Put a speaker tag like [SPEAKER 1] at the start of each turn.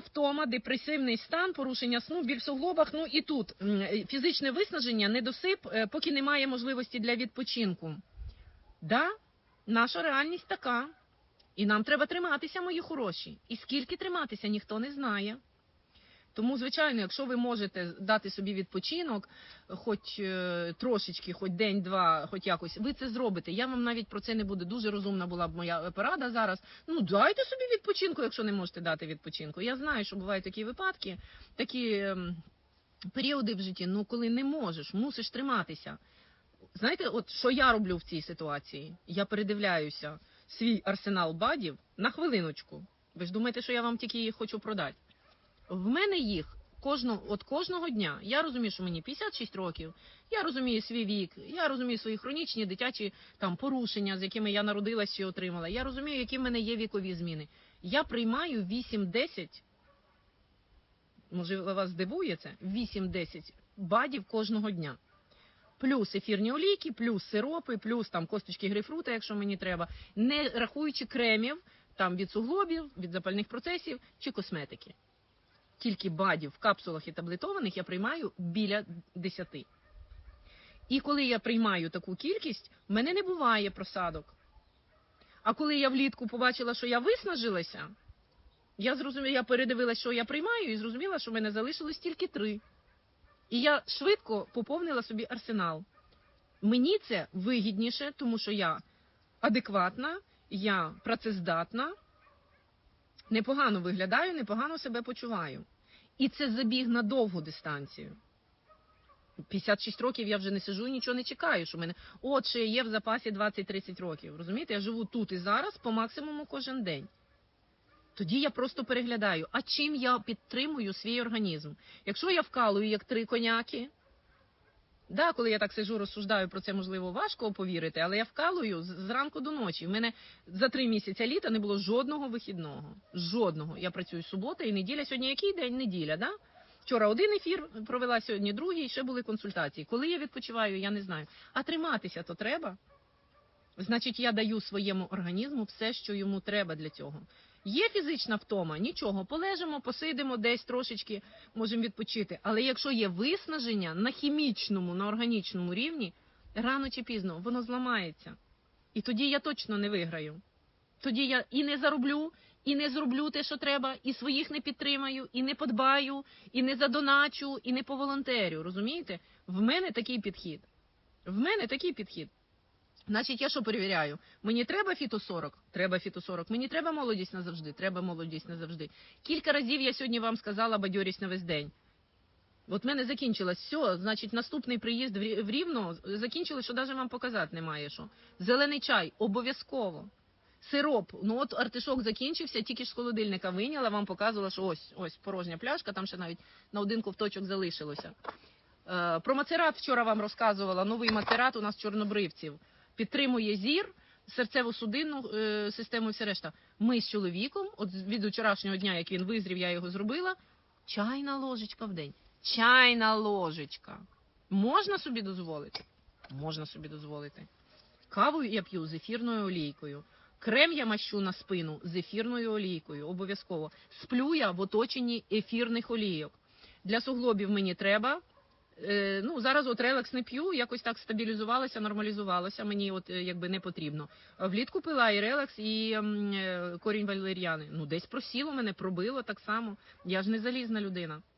[SPEAKER 1] втома, депресивний стан, порушення сну, біль в суглобах. Ну і тут фізичне виснаження, недосип, е, поки немає можливості для відпочинку. Да, наша реальність така. І нам треба триматися, мої хороші. І скільки триматися, ніхто не знає. Тому, звичайно, якщо ви можете дати собі відпочинок, хоч е, трошечки, хоч день-два, хоч якось, ви це зробите. Я вам навіть про це не буду. Дуже розумна була б моя порада зараз. Ну дайте собі відпочинку, якщо не можете дати відпочинку. Я знаю, що бувають такі випадки, такі ем, періоди в житті, ну коли не можеш, мусиш триматися. Знаєте, от що я роблю в цій ситуації? Я передивляюся свій арсенал бадів на хвилиночку. Ви ж думаєте, що я вам тільки їх хочу продати? В мене їх кожного, от кожного дня. Я розумію, що мені 56 років. Я розумію свій вік, я розумію свої хронічні дитячі там порушення, з якими я народилась чи отримала. Я розумію, які в мене є вікові зміни. Я приймаю 8-10, може вас здивує це, 8-10 бадів кожного дня. Плюс ефірні олійки, плюс сиропи, плюс там косточки грейпфрута, якщо мені треба, не рахуючи кремів там від суглобів, від запальних процесів чи косметики. Тільки бадів в капсулах і таблетованих я приймаю біля 10. І коли я приймаю таку кількість, в мене не буває просадок. А коли я влітку побачила, що я виснажилася, я зрозуміла, я передивилася, що я приймаю, і зрозуміла, що в мене залишилось тільки три. І я швидко поповнила собі арсенал. Мені це вигідніше, тому що я адекватна, я працездатна, непогано виглядаю, непогано себе почуваю. І це забіг на довгу дистанцію. 56 років я вже не сижу і нічого не чекаю, що в мене от ще є в запасі 20-30 років. Розумієте, я живу тут і зараз по максимуму кожен день. Тоді я просто переглядаю, а чим я підтримую свій організм. Якщо я вкалую як три коняки, да, коли я так сижу, розсуждаю про це, можливо, важко повірити, але я вкалую зранку до ночі. У мене за три місяці літа не було жодного вихідного. Жодного. Я працюю субота і неділя. Сьогодні який день? Неділя, да? Вчора один ефір провела, сьогодні другий, ще були консультації. Коли я відпочиваю, я не знаю. А триматися то треба. Значить, я даю своєму організму все, що йому треба для цього. Є фізична втома, нічого, полежимо, посидимо десь трошечки, можемо відпочити. Але якщо є виснаження на хімічному, на органічному рівні, рано чи пізно воно зламається. І тоді я точно не виграю. Тоді я і не зароблю, і не зроблю те, що треба, і своїх не підтримаю, і не подбаю, і не задоначу, і не поволонтерю. Розумієте? В мене такий підхід. В мене такий підхід. Значить, я що перевіряю? Мені треба фіто 40? Треба фіто 40. Мені треба молодість назавжди? Треба молодість назавжди. Кілька разів я сьогодні вам сказала бадьорість на весь день. От в мене закінчилось все, значить, наступний приїзд в Рівно закінчилось, що навіть вам показати немає що. Зелений чай обов'язково. Сироп, ну от артишок закінчився, тільки ж з холодильника вийняла, вам показувала, що ось ось порожня пляшка, там ще навіть на один ковточок залишилося. Е, про мацерат вчора вам розказувала. Новий мацерат у нас чорнобривців підтримує зір, серцево-судинну е, систему і все решта. Ми з чоловіком, от від вчорашнього дня, як він визрів, я його зробила. Чайна ложечка в день. Чайна ложечка. Можна собі дозволити? Можна собі дозволити. Каву я п'ю з ефірною олійкою. Крем я мащу на спину з ефірною олійкою. Обов'язково. Сплю я в оточенні ефірних олійок. Для суглобів мені треба. Е, ну, зараз от релакс не п'ю, якось так стабілізувалося, нормалізувалося. Мені от е, якби не потрібно. Влітку пила і релакс, і е, корінь валеріани. Ну, десь просіло мене, пробило так само. Я ж не залізна людина.